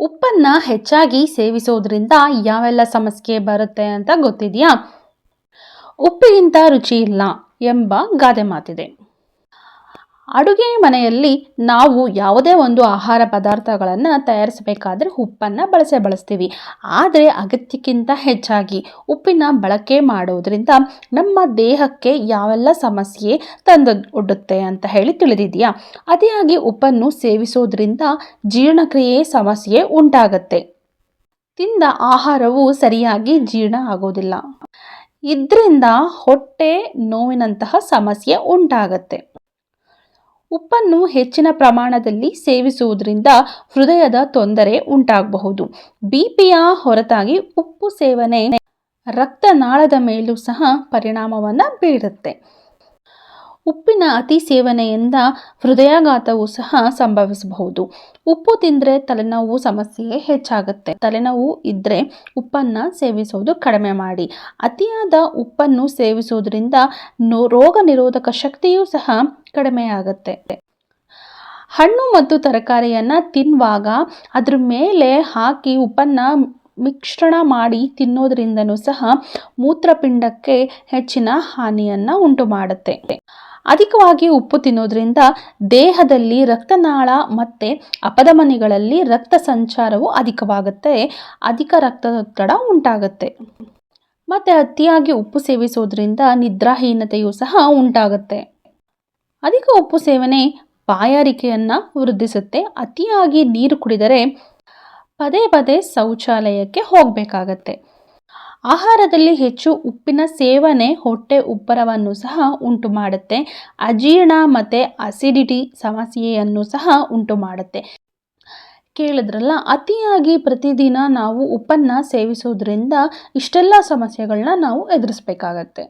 ಉಪ್ಪನ್ನು ಹೆಚ್ಚಾಗಿ ಸೇವಿಸೋದ್ರಿಂದ ಯಾವೆಲ್ಲ ಸಮಸ್ಯೆ ಬರುತ್ತೆ ಅಂತ ಗೊತ್ತಿದೆಯಾ? ಉಪ್ಪಿಗಿಂತ ರುಚಿ ಇಲ್ಲ ಎಂಬ ಗಾದೆ ಮಾತಿದೆ. ಅಡುಗೆ ಮನೆಯಲ್ಲಿ ನಾವು ಯಾವುದೇ ಒಂದು ಆಹಾರ ಪದಾರ್ಥಗಳನ್ನು ತಯಾರಿಸಬೇಕಾದ್ರೆ ಉಪ್ಪನ್ನು ಬಳಸೇ ಬಳಸ್ತೀವಿ. ಆದರೆ ಅಗತ್ಯಕ್ಕಿಂತ ಹೆಚ್ಚಾಗಿ ಉಪ್ಪಿನ ಬಳಕೆ ಮಾಡೋದರಿಂದ ನಮ್ಮ ದೇಹಕ್ಕೆ ಯಾವೆಲ್ಲ ಸಮಸ್ಯೆ ತಂದು ಒಡ್ಡುತ್ತೆ ಅಂತ ಹೇಳಿ ತಿಳಿದಿದೆಯಾ ಅತಿಯಾಗಿ ಉಪ್ಪನ್ನು ಸೇವಿಸೋದ್ರಿಂದ ಜೀರ್ಣಕ್ರಿಯೆ ಸಮಸ್ಯೆ ಉಂಟಾಗತ್ತೆ. ತಿಂದ ಆಹಾರವು ಸರಿಯಾಗಿ ಜೀರ್ಣ ಆಗೋದಿಲ್ಲ. ಇದರಿಂದ ಹೊಟ್ಟೆ ನೋವಿನಂತಹ ಸಮಸ್ಯೆ ಉಂಟಾಗತ್ತೆ. ಉಪ್ಪನ್ನು ಹೆಚ್ಚಿನ ಪ್ರಮಾಣದಲ್ಲಿ ಸೇವಿಸುವುದರಿಂದ ಹೃದಯದ ತೊಂದರೆ ಉಂಟಾಗಬಹುದು. ಬಿಪಿಯ ಹೊರತಾಗಿ ಉಪ್ಪು ಸೇವನೆ ರಕ್ತನಾಳದ ಮೇಲೂ ಸಹ ಪರಿಣಾಮವನ್ನು ಬೀರುತ್ತೆ. ಉಪ್ಪಿನ ಅತಿ ಸೇವನೆಯಿಂದ ಹೃದಯಾಘಾತವು ಸಹ ಸಂಭವಿಸಬಹುದು. ಉಪ್ಪು ತಿಂದರೆ ತಲೆನೋವು ಸಮಸ್ಯೆ ಹೆಚ್ಚಾಗುತ್ತೆ. ತಲೆನೋವು ಇದ್ದರೆ ಉಪ್ಪನ್ನು ಸೇವಿಸೋದು ಕಡಿಮೆ ಮಾಡಿ. ಅತಿಯಾದ ಉಪ್ಪನ್ನು ಸೇವಿಸುವುದರಿಂದ ರೋಗ ನಿರೋಧಕ ಶಕ್ತಿಯೂ ಸಹ ಕಡಿಮೆಯಾಗುತ್ತೆ. ಹಣ್ಣು ಮತ್ತು ತರಕಾರಿಯನ್ನು ತಿನ್ನುವಾಗ ಅದ್ರ ಮೇಲೆ ಹಾಕಿ ಉಪ್ಪನ್ನು ಮಿಶ್ರಣ ಮಾಡಿ ತಿನ್ನೋದ್ರಿಂದನೂ ಸಹ ಮೂತ್ರಪಿಂಡಕ್ಕೆ ಹೆಚ್ಚಿನ ಹಾನಿಯನ್ನು ಉಂಟು ಮಾಡುತ್ತೆ ಅಧಿಕವಾಗಿ ಉಪ್ಪು ತಿನ್ನೋದ್ರಿಂದ ದೇಹದಲ್ಲಿ ರಕ್ತನಾಳ ಮತ್ತು ಅಪಧಮನಿಗಳಲ್ಲಿ ರಕ್ತ ಸಂಚಾರವು ಅಧಿಕವಾಗುತ್ತೆ. ಅಧಿಕ ರಕ್ತದೊತ್ತಡ ಉಂಟಾಗುತ್ತೆ. ಮತ್ತು ಅತಿಯಾಗಿ ಉಪ್ಪು ಸೇವಿಸೋದ್ರಿಂದ ನಿದ್ರಾಹೀನತೆಯೂ ಸಹ ಉಂಟಾಗುತ್ತೆ. ಅಧಿಕ ಉಪ್ಪು ಸೇವನೆ ಬಾಯಾರಿಕೆಯನ್ನು ವೃದ್ಧಿಸುತ್ತೆ. ಅತಿಯಾಗಿ ನೀರು ಕುಡಿದರೆ ಪದೇ ಪದೇ ಶೌಚಾಲಯಕ್ಕೆ ಹೋಗಬೇಕಾಗತ್ತೆ. ಆಹಾರದಲ್ಲಿ ಹೆಚ್ಚು ಉಪ್ಪಿನ ಸೇವನೆ, ಹೊಟ್ಟೆ ಉಬ್ಬರವನ್ನು ಸಹ ಉಂಟು ಮಾಡುತ್ತೆ ಅಜೀರ್ಣ ಮತ್ತು ಅಸಿಡಿಟಿ ಸಮಸ್ಯೆಯನ್ನು ಸಹ ಉಂಟು ಮಾಡುತ್ತೆ ಕೇಳಿದ್ರಲ್ಲ, ಅತಿಯಾಗಿ ಪ್ರತಿದಿನ ನಾವು ಉಪ್ಪನ್ನು ಸೇವಿಸೋದ್ರಿಂದ ಇಷ್ಟೆಲ್ಲ ಸಮಸ್ಯೆಗಳನ್ನ ನಾವು ಎದುರಿಸ್ಬೇಕಾಗತ್ತೆ.